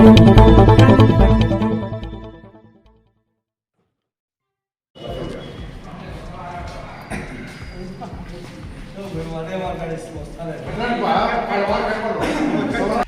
Oh we want them to have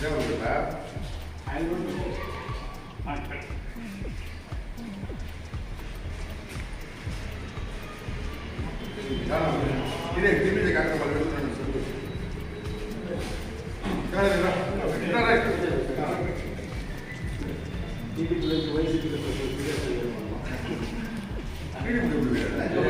Jagan రా. Right. కొంచెం కొంచెం దేవుడు రా. ఇదే తిరిగి కార్యక్రమాలు పెడుతున్నాను జగన్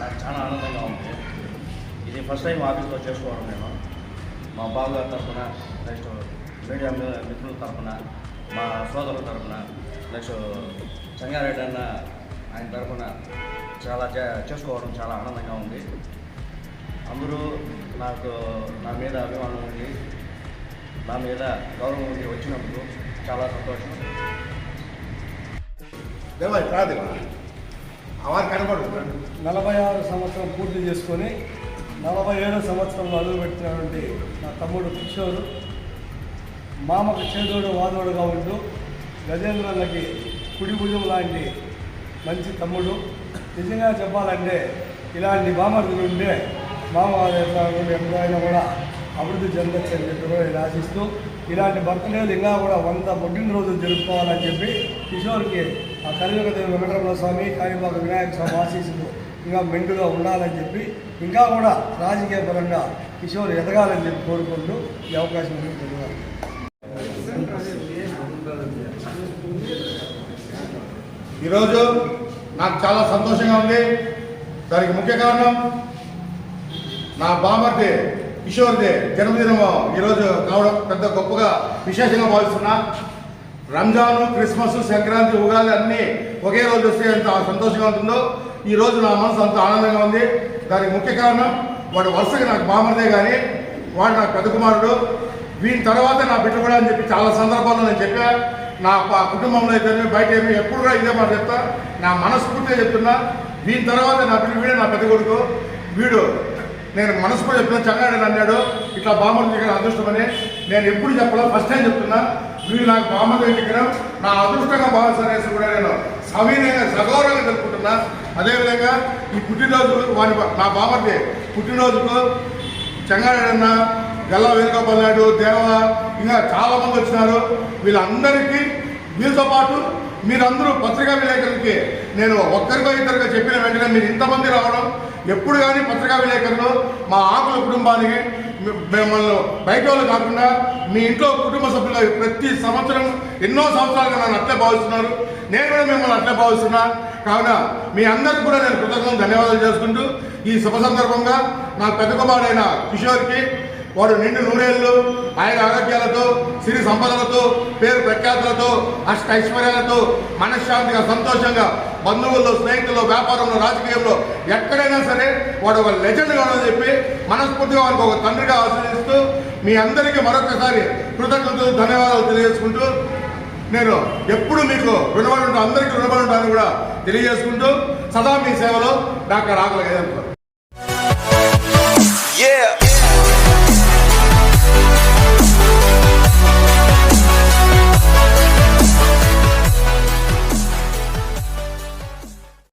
నాకు చాలా ఆనందంగా ఉంది. ఇది ఫస్ట్ టైం ఆఫీస్లో చేసుకోవడం నేను. మా బావగారి తరఫున నెక్స్ట్ మీడియా మిత్రుల తరఫున మా సోదరుల తరఫున నెక్స్ట్ చంగారెడ్డి అన్న ఆయన తరఫున చాలా చే- చేసుకోవడం చాలా ఆనందంగా ఉంది. అందరూ నాకు నా మీద అభిమానం ఉంది. నా మీద గౌరవం ఉంది వచ్చినందుకు చాలా సంతోషం. అవారు కనపడు. నలభై ఆరు సంవత్సరం పూర్తి చేసుకొని నలభై ఏడో సంవత్సరంలో అడుగుపెట్టినటువంటి నా తమ్ముడు కిషోరు మామకు చేదోడు వాదోడుగా ఉంటూ గజేంద్రులకి కుడి భుజం లాంటి మంచి తమ్ముడు. నిజంగా చెప్పాలంటే ఇలాంటి బామర్దులు ఉంటే మామూలు ఎప్పుడైనా కూడా అభివృద్ధి చెందొచ్చు అని చెప్పి కూడా నేను ఆశిస్తూ ఇలాంటి బర్త్డేలు ఇంకా కూడా వంద పుట్టినరోజులు జరుపుకోవాలని చెప్పి కిషోర్కి ఆ కలియుగదేవి వెంకటరమణ స్వామి కాళీబాబు వినాయక స్వామి ఆశీస్సులు ఇంకా మెండుగా ఉండాలని చెప్పి ఇంకా కూడా రాజకీయ పరంగా కిషోర్ ఎదగాలని చెప్పి కోరుకుంటూ ఈ అవకాశం ఇచ్చిన ధన్యవాదాలు. ఈరోజు నాకు చాలా సంతోషంగా ఉంది. దానికి ముఖ్య కారణం నా బామర్ది కిషోర్ది జన్మదినము ఈరోజు కావడం పెద్ద గొప్పగా విశేషంగా భావిస్తున్నా. రంజాను క్రిస్మస్ సంక్రాంతి ఉగాది అన్నీ ఒకే రోజు వస్తే ఎంత సంతోషంగా ఉంటుందో ఈ రోజు నా మనసు అంత ఆనందంగా ఉంది. దానికి ముఖ్య కారణం వాడు వరుసగా నాకు బామర్దే కానీ వాడు నాకు పెద్ద కుమారుడు. వీని తర్వాత నా బిడ్డ కూడా అని చెప్పి చాలా సందర్భాల్లో నేను చెప్పా. నా కుటుంబంలో అయితే బయట ఏమి ఎప్పుడు కూడా ఇదే మాట చెప్తా. నా మనస్ఫూర్తిగా చెప్తున్నా. దీని తర్వాత నా పిల్లలు వీడే నా పెద్ద కొడుకు. వీడు నేను మనస్ఫూర్తి చెప్తున్నా. చంగాడని అన్నాడు ఇట్లా బామ్మడి దగ్గర అదృష్టమని నేను ఎప్పుడు చెప్పాలో ఫస్ట్ టైం చెప్తున్నా. వీడు నాకు బామ్మడి దగ్గర నా అదృష్టంగా భావిస్తానేసి కూడా నేను సవీనంగా సగౌరవంగా జరుపుకుంటున్నా. అదేవిధంగా ఈ పుట్టినరోజు వాని నా బామ్మడి పుట్టినరోజుకు చెంగారెడ్డన్న గల్లా వేణుగోపాల్ నాయుడు దేవ ఇంకా చాలా మంది వచ్చినారు. వీళ్ళందరికీ వీళ్ళతో పాటు మీరందరూ పత్రికా విలేకరులకి నేను ఒక్కరికో ఇద్దరికో చెప్పిన వెంటనే మీరు ఇంతమంది రావడం ఎప్పుడు కానీ పత్రికా విలేకరులు మా ఆకుల కుటుంబానికి మిమ్మల్ని బయట వాళ్ళు కాకుండా మీ ఇంట్లో కుటుంబ సభ్యులు ప్రతి సంవత్సరం ఎన్నో సంవత్సరాలుగా నన్ను అట్లే భావిస్తున్నారు. నేను కూడా మిమ్మల్ని అట్లే భావిస్తున్నా. కావున మీ అందరికి కూడా నేను కృతజ్ఞతలు ధన్యవాదాలు చేసుకుంటూ ఈ శుభ సందర్భంగా నా పెద్ద కుమారుడైన కిషోర్కి వాడు నిండు నూనెళ్ళు ఆయన ఆరోగ్యాలతో సిరి సంపదలతో పేరు ప్రఖ్యాతులతో అష్ట ఐశ్వర్యాలతో మనశ్శాంతిగా సంతోషంగా బంధువుల్లో స్నేహితుల్లో వ్యాపారంలో రాజకీయంలో ఎక్కడైనా సరే వాడు ఒక లెజెండ్ కావాలని చెప్పి మనస్ఫూర్తిగా వారికి ఒక తండ్రిగా ఆశ్రయిస్తూ మీ అందరికీ మరొకసారి కృతజ్ఞతలు ధన్యవాదాలు తెలియజేసుకుంటూ నేను ఎప్పుడు మీకు రుణపడి ఉంటాను అందరికీ రుణపడి ఉంటానని కూడా తెలియజేసుకుంటూ సదా మీ సేవలో డాక్టర్ ఆకలి